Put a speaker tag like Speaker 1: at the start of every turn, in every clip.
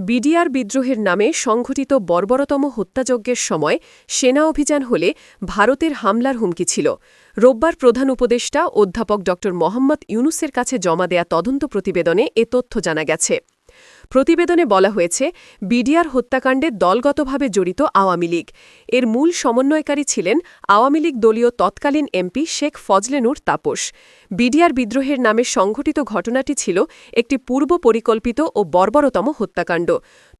Speaker 1: BDR বিদ্রোহের নামে সংঘটিত বর্বরতম হত্যাযজ্ঞের সময় সেনা অভিযান হলে ভারতের হামলার হুমকি ছিল। রোববার প্রধান উপদেষ্টা অধ্যাপক ড মোহাম্মদ ইউনুসের কাছে জমা দেয়া তদন্ত প্রতিবেদনে এ তথ্য জানা গেছে। প্রতিবেদনে বলা হয়েছে, বিডিআর হত্যাকাণ্ডে দলগতভাবে জড়িত আওয়ামী লীগ। এর মূল সমন্বয়কারী ছিলেন আওয়ামী লীগ দলীয় তৎকালীন এমপি শেখ ফজলেনুর তাপস। বিডিআর বিদ্রোহের নামে সংঘটিত ঘটনাটি ছিল একটি পূর্ব পরিকল্পিত ও বর্বরতম হত্যাকাণ্ড।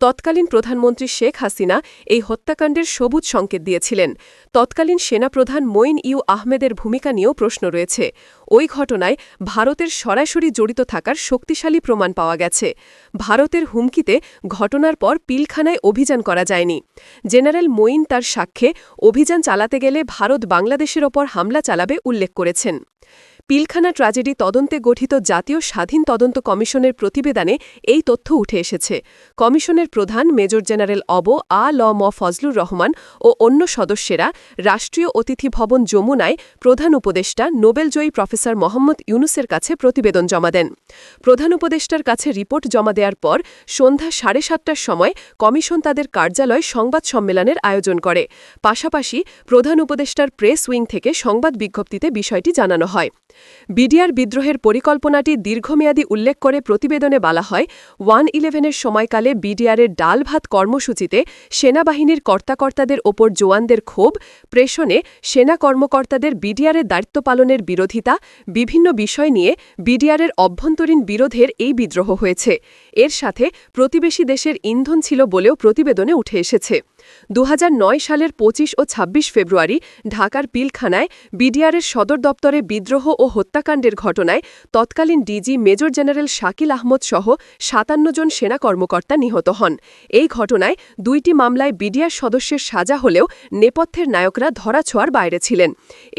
Speaker 1: তৎকালীন প্রধানমন্ত্রী শেখ হাসিনা এই হত্যাকাণ্ডের সবুজ সংকেত দিয়েছিলেন। তৎকালীন সেনাপ্রধান মঈন ইউ আহমেদের ভূমিকা নিয়েও প্রশ্ন রয়েছে। ওই ঘটনায় ভারতের সরাসরি জড়িত থাকার শক্তিশালী প্রমাণ পাওয়া গেছে। ভারতের হুমকিতে ঘটনার পর পিলখানায় অভিযান করা যায়নি। জেনারেল মঈন তার সাক্ষ্যে অভিযান চালাতে গেলে ভারত বাংলাদেশের ওপর হামলা চালাবে উল্লেখ করেছেন। পিলখানা ট্র্যাজেডি তদন্তে গঠিত জাতীয় স্বাধীন তদন্ত কমিশনের প্রতিবেদনে এই তথ্য উঠে এসেছে। কমিশনের প্রধান মেজর জেনারেল অব আ ল ম ফজলুর রহমান ও অন্য সদস্যেরা রাষ্ট্রীয় অতিথি ভবন যমুনায় প্রধান উপদেষ্টা, নোবেলজয়ী প্রফেসর মোহাম্মদ ইউনুসের কাছে প্রতিবেদন জমা দেন। প্রধান উপদেষ্টার কাছে রিপোর্ট জমা দেওয়ার পর সন্ধ্যা সাড়ে সাতটার সময় কমিশন তাদের কার্যালয় সংবাদ সম্মেলনের আয়োজন করে। পাশাপাশি প্রধান উপদেষ্টার প্রেস উইং থেকে সংবাদ বিজ্ঞপ্তিতে বিষয়টি জানানো হয়। বিডিআর বিদ্রোহের পরিকল্পনাটি দীর্ঘমেয়াদী উল্লেখ করে প্রতিবেদনে বলা হয় ওয়ান ইলেভেনের সময়কালে বিডিআরের ডাল ভাত কর্মসূচিতে সেনাবাহিনীর কর্তাকর্তাদের ওপর জোয়ানদের ক্ষোভ, প্রেষণে সেনা কর্মকর্তাদের বিডিআরের দায়িত্ব পালনের বিরোধিতা, বিভিন্ন বিষয় নিয়ে বিডিআরের অভ্যন্তরীণ বিরোধের এই বিদ্রোহ হয়েছে। এর সাথে প্রতিবেশী দেশের ইন্ধন ছিল বলেও প্রতিবেদনে উঠে এসেছে। দু হাজার নয় সালের ২৫ ও ২৬ ফেব্রুয়ারি ঢাকার পিলখানায় বিডিআরের সদর দপ্তরে বিদ্রোহ ও হত্যাকাণ্ডের ঘটনায় তৎকালীন DG major general Shakil Ahmed সহ সাতান্ন জন সেনা কর্মকর্তা নিহত হন। এই ঘটনায় দুইটি মামলায় বিডিআর সদস্যের সাজা হলেও নেপথ্যের নায়করা ধরাছোঁয়ার বাইরে ছিলেন।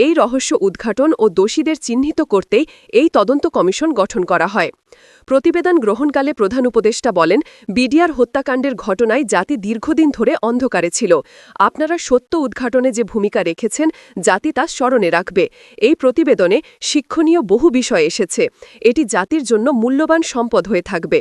Speaker 1: এই রহস্য উদ্ঘাটন ও দোষীদের চিহ্নিত করতেই এই তদন্ত কমিশন গঠন করা হয়। প্রতিবেদন গ্রহণকালে প্রধান উপদেষ্টা বলেন, বিডিআর হত্যাকাণ্ডের ঘটনায় জাতি দীর্ঘদিন ধরে অন্ধকারে ছিল। আপনারা সত্য উদ্ঘাটনে যে ভূমিকা রেখেছেন, জাতি তা স্মরণে রাখবে। এই প্রতিবেদনে শিক্ষণীয় বহু বিষয় এসেছে। এটি জাতির জন্য মূল্যবান সম্পদ হয়ে থাকবে।